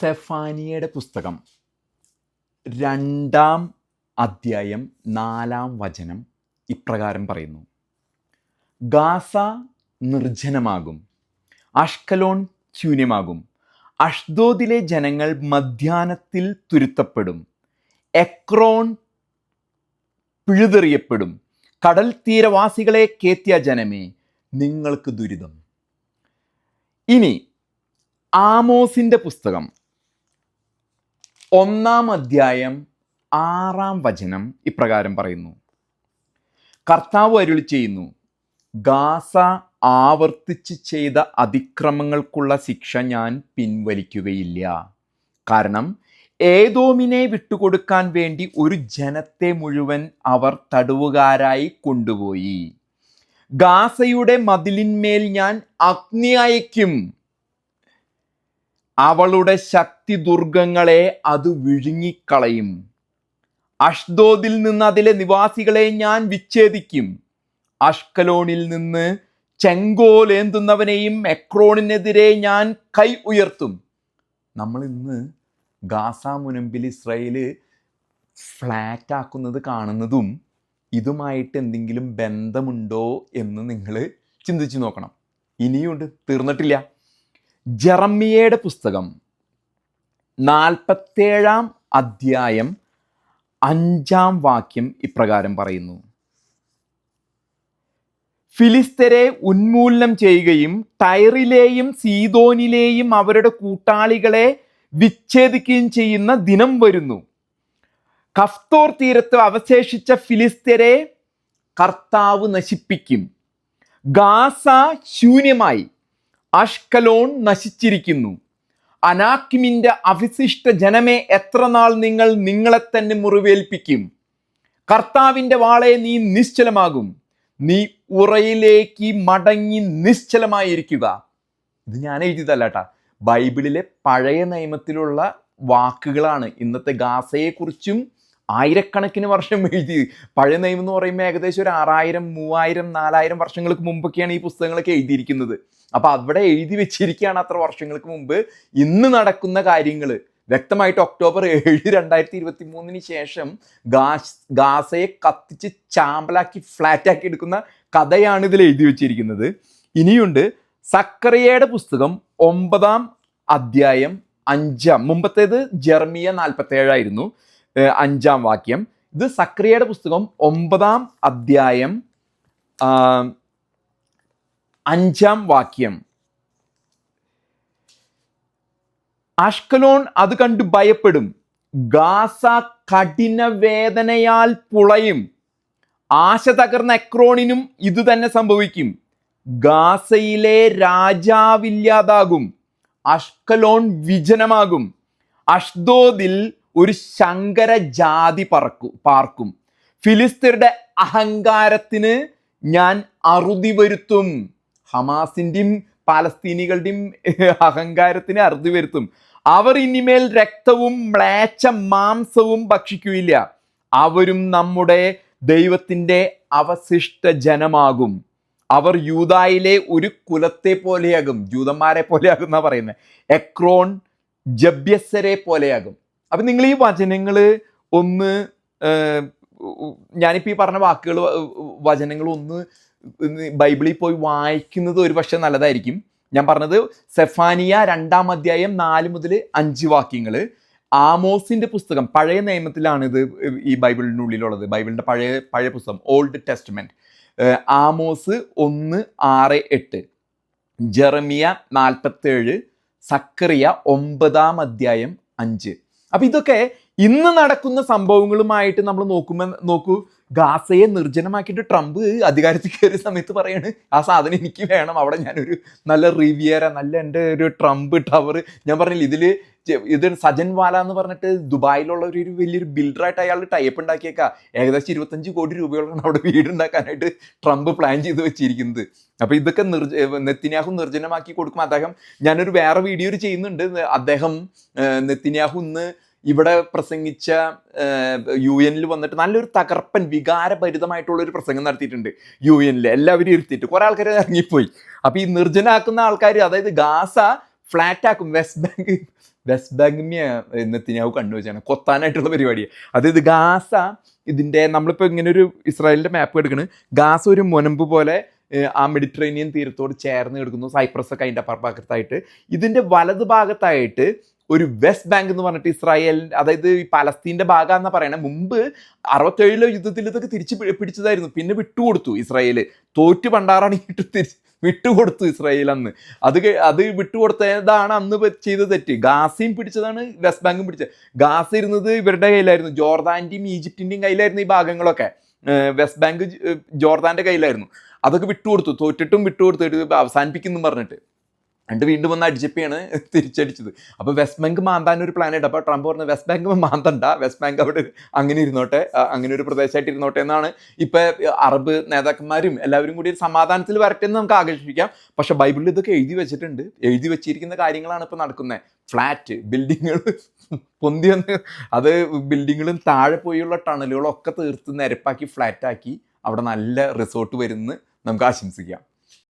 സെഫാനിയയുടെ പുസ്തകം. രണ്ടാം അധ്യായം നാലാം വചനം ഇപ്രകാരം പറയുന്നു. ഗാസ നിർജനമാകും. അഷ്കലോൺ ശൂന്യമാകും. അഷ്ദോദിലെ ജനങ്ങൾ മധ്യാനത്തിൽ തുരുത്തപ്പെടും. എക്രോൺ പിഴുതെറിയപ്പെടും. കടൽ തീരവാസികളെ കേത്തിയ ജനമേ നിങ്ങൾക്ക് ദുരിതം. ഇനി ആമോസിന്റെ പുസ്തകം. ഒന്നാം അധ്യായം ആറാം വചനം ഇപ്രകാരം പറയുന്നു. കർത്താവ് അരുളി ചെയ്യുന്നു ഗാസ ആവർത്തിച്ച് ചെയ്ത അതിക്രമങ്ങൾക്കുള്ള ശിക്ഷ ഞാൻ പിൻവലിക്കുകയില്ല. കാരണം ഏതോമിനെ വിട്ടുകൊടുക്കാൻ വേണ്ടി ഒരു ജനത്തെ മുഴുവൻ അവർ തടവുകാരായി കൊണ്ടുപോയി. ഗാസയുടെ മതിലിന്മേൽ ഞാൻ അഗ്നി അയക്കും അവളുടെ ശക്തി ദുർഗങ്ങളെ അത് വിഴുങ്ങിക്കളയും. അഷ്ദോദിൽ നിന്ന് അതിലെ നിവാസികളെ ഞാൻ വിച്ഛേദിക്കും. അഷ്കലോണിൽ നിന്ന് ചെങ്കോലേന്തുന്നവനെയും എക്രോണിനെതിരെ ഞാൻ കൈ ഉയർത്തും. നമ്മൾ ഇന്ന് ഗാസ മുനമ്പിൽ ഇസ്രയേൽ ഫ്ലാറ്റ് ആക്കുന്നത് കാണുന്നതും ഇതുമായിട്ട് എന്തെങ്കിലും ബന്ധമുണ്ടോ എന്ന് നിങ്ങൾ ചിന്തിച്ചു നോക്കണം. ഇനിയുണ്ട്. തീർന്നിട്ടില്ല. ജറമ്മിയയുടെ പുസ്തകം നാൽപ്പത്തേഴാം അധ്യായം അഞ്ചാം വാക്യം ഇപ്രകാരം പറയുന്നു. ഫിലിസ്തരെ ഉന്മൂലനം ചെയ്യുകയും ടയറിലെയും സീതോനിലെയും അവരുടെ കൂട്ടാളികളെ വിച്ഛേദിക്കുകയും ചെയ്യുന്ന ദിനം വരുന്നു. കഫ്തോർ തീരത്ത് അവശേഷിച്ച ഫിലിസ്തരെ കർത്താവ് നശിപ്പിക്കും. ഗാസ ശൂന്യമായി. അഷ്കലോൺ നശിച്ചിരിക്കുന്നു. അനാക്കിമിന്റെ അവശിഷ്ട ജനമേ എത്ര നാൾ നിങ്ങൾ നിങ്ങളെ തന്നെ മുറിവേൽപ്പിക്കും? കർത്താവിന്റെ വാളെ നീ നിശ്ചലമാകും. നീ ഉറയിലേക്ക് മടങ്ങി നിശ്ചലമായിരിക്കുക. ഇത് ഞാൻ എഴുതിയതല്ല ബൈബിളിലെ പഴയ നിയമത്തിലുള്ള വാക്കുകളാണ് ഇന്നത്തെ ഗാസയെക്കുറിച്ചും ആയിരക്കണക്കിന് വർഷം എഴുതി. പഴയ നിയമം എന്ന് പറയുമ്പോൾ ഏകദേശം ഒരു ആറായിരം മൂവായിരം നാലായിരം വർഷങ്ങൾക്ക് മുമ്പൊക്കെയാണ് ഈ പുസ്തകങ്ങളൊക്കെ എഴുതിയിരിക്കുന്നത്. അപ്പോൾ അവിടെ എഴുതി വെച്ചിരിക്കുകയാണ് അത്ര വർഷങ്ങൾക്ക് മുമ്പ്. ഇന്ന് നടക്കുന്ന കാര്യങ്ങൾ വ്യക്തമായിട്ട് ഒക്ടോബർ ഏഴ് രണ്ടായിരത്തി ഇരുപത്തി മൂന്നിന് ശേഷം ഗാസ് ഗാസയെ കത്തിച്ച് ചാമ്പലാക്കി ഫ്ലാറ്റാക്കി എടുക്കുന്ന കഥയാണ് ഇതിൽ എഴുതി വെച്ചിരിക്കുന്നത്. ഇനിയുണ്ട് സക്കറിയയുടെ പുസ്തകം ഒമ്പതാം അധ്യായം അഞ്ചാം മുമ്പത്തേത് ജെർമിയ നാൽപ്പത്തേഴായിരുന്നു. അഞ്ചാം വാക്യം. ഇത് സക്രിയയുടെ പുസ്തകം ഒമ്പതാം അധ്യായം അഞ്ചാം വാക്യം. അഷ്കലോൺ അത് കണ്ട് ഭയപ്പെടും. ഗാസ കഠിന വേദനയാൽ പുളയും. ആശ തകർന്ന എക്രോണിനും ഇത് തന്നെ സംഭവിക്കും. ഗാസയിലെ രാജാവില്ലാതാകും. അഷ്കലോൺ വിജനമാകും. അഷ്ദോദിൽ ഒരു ശങ്കര ജാതി പറക്കും പാർക്കും. ഫിലിസ്തീരുടെ അഹങ്കാരത്തിന് ഞാൻ അറുതി വരുത്തും. ഹമാസിന്റെയും പാലസ്തീനികളുടെയും അഹങ്കാരത്തിന് അറുതി വരുത്തും. അവർ ഇനിമേൽ രക്തവും മ്ലേച്ച മാംസവും ഭക്ഷിക്കുകയില്ല. അവരും നമ്മുടെ ദൈവത്തിന്റെ അവശിഷ്ട ജനമാകും. അവർ യൂതായിലെ ഒരു കുലത്തെ പോലെയാകും. ജൂതന്മാരെ പോലെയാകും എന്നാ പറയുന്നത് എക്രോൺ ജബ്യസരെ പോലെയാകും. അപ്പം നിങ്ങൾ ഈ വചനങ്ങൾ ഒന്ന് ഞാനിപ്പോൾ ഈ പറഞ്ഞ വാക്കുകൾ വചനങ്ങൾ ഒന്ന് ബൈബിളിൽ പോയി വായിക്കുന്നത് ഒരു പക്ഷേ നല്ലതായിരിക്കും. ഞാൻ പറഞ്ഞത് സെഫാനിയ രണ്ടാം അധ്യായം നാല് മുതൽ അഞ്ച് വാക്യങ്ങൾ ആമോസിന്റെ പുസ്തകം പഴയ നിയമത്തിലാണ് ഇത് ഈ ബൈബിളിനുള്ളിലുള്ളത് ബൈബിളിന്റെ പഴയ പഴയ പുസ്തകം ഓൾഡ് ടെസ്റ്റ്മെന്റ്. ആമോസ് ഒന്ന് ആറ് എട്ട്. ജെറമിയ നാൽപ്പത്തേഴ് സക്കറിയ ഒമ്പതാം അധ്യായം അഞ്ച്. അപ്പൊ ഇതൊക്കെ ഇന്ന് നടക്കുന്ന സംഭവങ്ങളുമായിട്ട് നമ്മൾ നോക്കുമ്പോൾ നോക്കൂ. ഗാസയെ നിർജനമാക്കിയിട്ട് ട്രംപ് അധികാരത്തിൽ കയറിയ സമയത്ത് പറയാണ് ആ സാധനം എനിക്ക് വേണം അവിടെ ഞാനൊരു നല്ല റിവിയറ നല്ല എന്റെ ഒരു ട്രംപ് ടവർ. ഞാൻ പറഞ്ഞില്ല ഇതിൽ ഇത് സജൻ വാല എന്ന് പറഞ്ഞിട്ട് ദുബായിലുള്ള ഒരു വലിയൊരു ബിൽഡറായിട്ട് അയാൾ ടൈപ്പ് ഉണ്ടാക്കിയേക്കാ. ഏകദേശം ഇരുപത്തഞ്ച് കോടി രൂപയോളാണ് അവിടെ വീടുണ്ടാക്കാനായിട്ട് ട്രംപ് പ്ലാൻ ചെയ്ത് വെച്ചിരിക്കുന്നത്. അപ്പൊ ഇതൊക്കെ നിർജ നെത്തിന്യാഹു നിർജനമാക്കി കൊടുക്കും അദ്ദേഹം ഞാനൊരു വേറെ വീഡിയോ ചെയ്യുന്നുണ്ട് അദ്ദേഹം നെത്തിനാഹു ഇന്ന് ഇവിടെ പ്രസംഗിച്ച യു എനിൽ വന്നിട്ട് നല്ലൊരു തകർപ്പൻ വികാരഭരിതമായിട്ടുള്ള ഒരു പ്രസംഗം നടത്തിയിട്ടുണ്ട് യു എനിൽ എല്ലാവരും ഇരുത്തിയിട്ട്. കുറെ ആൾക്കാർ ഇറങ്ങിപ്പോയി. അപ്പൊ ഈ നിർജനാക്കുന്ന ആൾക്കാർ അതായത് ഗാസ ഫ്ലാറ്റ് ആക്കും വെസ്റ്റ് ബാങ്ക് വെസ്റ്റ് ബാങ്ക് നെത്തിനാവ് കണ്ടുവച്ചാണ് കൊത്താനായിട്ടുള്ള പരിപാടിയാണ് അതായത് ഗാസ ഇതിന്റെ നമ്മളിപ്പോൾ ഇങ്ങനെ ഒരു ഇസ്രായേലിന്റെ മാപ്പ് എടുക്കണ്. ഗാസ ഒരു മുനമ്പ് പോലെ ആ മെഡിറ്ററേനിയൻ തീരത്തോട് ചേർന്ന് കിടക്കുന്നു. സൈപ്രസ് ഒക്കെ അതിന്റെ അപ്പുറഭാഗത്തായിട്ട് ഇതിന്റെ വലത് ഭാഗത്തായിട്ട് ഒരു വെസ്റ്റ് ബാങ്ക് എന്ന് പറഞ്ഞിട്ട് ഇസ്രായേൽ അതായത് ഈ പലസ്തീന്റെ ഭാഗം എന്ന് പറയണത്. മുമ്പ് അറുപത്തേഴിലെ യുദ്ധത്തിൽ ഇതൊക്കെ തിരിച്ച് പിടിച്ചതായിരുന്നു. പിന്നെ വിട്ടുകൊടുത്തു ഇസ്രായേൽ തോറ്റ് പണ്ടാറാണിട്ട് തിരിച്ച് വിട്ടുകൊടുത്തു ഇസ്രായേൽ അന്ന്. അത് അത് വിട്ടുകൊടുത്തതാണ് അന്ന് ചെയ്ത തെറ്റ്. ഗാസയും പിടിച്ചതാണ് വെസ്റ്റ് ബാങ്കും പിടിച്ചത് ഗാസ ഇരുന്നത് ഇവരുടെ കയ്യിലായിരുന്നു. ജോർദാന്റെയും ഈജിപ്റ്റിന്റെയും കയ്യിലായിരുന്നു ഈ ഭാഗങ്ങളൊക്കെ. വെസ്റ്റ് ബാങ്ക് ജോർദാന്റെ കയ്യിലായിരുന്നു. അതൊക്കെ വിട്ടുകൊടുത്തു. തോറ്റിട്ടും വിട്ടുകൊടുത്തു. അവസാനിപ്പിക്കുന്നു പറഞ്ഞിട്ട്. എന്നിട്ട് വീണ്ടും ഒന്ന് അടിച്ചപ്പിയാണ് തിരിച്ചടിച്ചത്. അപ്പോൾ വെസ്റ്റ് ബാങ്ക് മാന്താൻ ഒരു പ്ലാൻ ഉണ്ട്. അപ്പോൾ ട്രംപ് പറഞ്ഞു വെസ്റ്റ് ബാങ്ക് മാന്തണ്ട. വെസ്റ്റ് ബാങ്ക് അവിടെ അങ്ങനെ ഇരുന്നോട്ടെ. അങ്ങനെ ഒരു പ്രദേശമായിട്ട് ഇരുന്നോട്ടെ എന്നാണ് ഇപ്പോൾ അറബ് നേതാക്കന്മാരും എല്ലാവരും കൂടി സമാധാനത്തിൽ വരട്ടെ എന്ന് നമുക്ക് ആകർഷിക്കാം പക്ഷേ ബൈബിളിൽ ഇതൊക്കെ എഴുതി വെച്ചിട്ടുണ്ട്. എഴുതി വെച്ചിരിക്കുന്ന കാര്യങ്ങളാണ് ഇപ്പോൾ നടക്കുന്നത് ഫ്ലാറ്റ് ബിൽഡിങ്ങുകൾ പൊന്തി വന്ന് അത് ബിൽഡിങ്ങുകളും താഴെ പോയുള്ള ടണലുകളൊക്കെ തീർത്ത് നിരപ്പാക്കി ഫ്ലാറ്റാക്കി അവിടെ നല്ല റിസോർട്ട് വരുമെന്ന് നമുക്ക് ആശംസിക്കാം.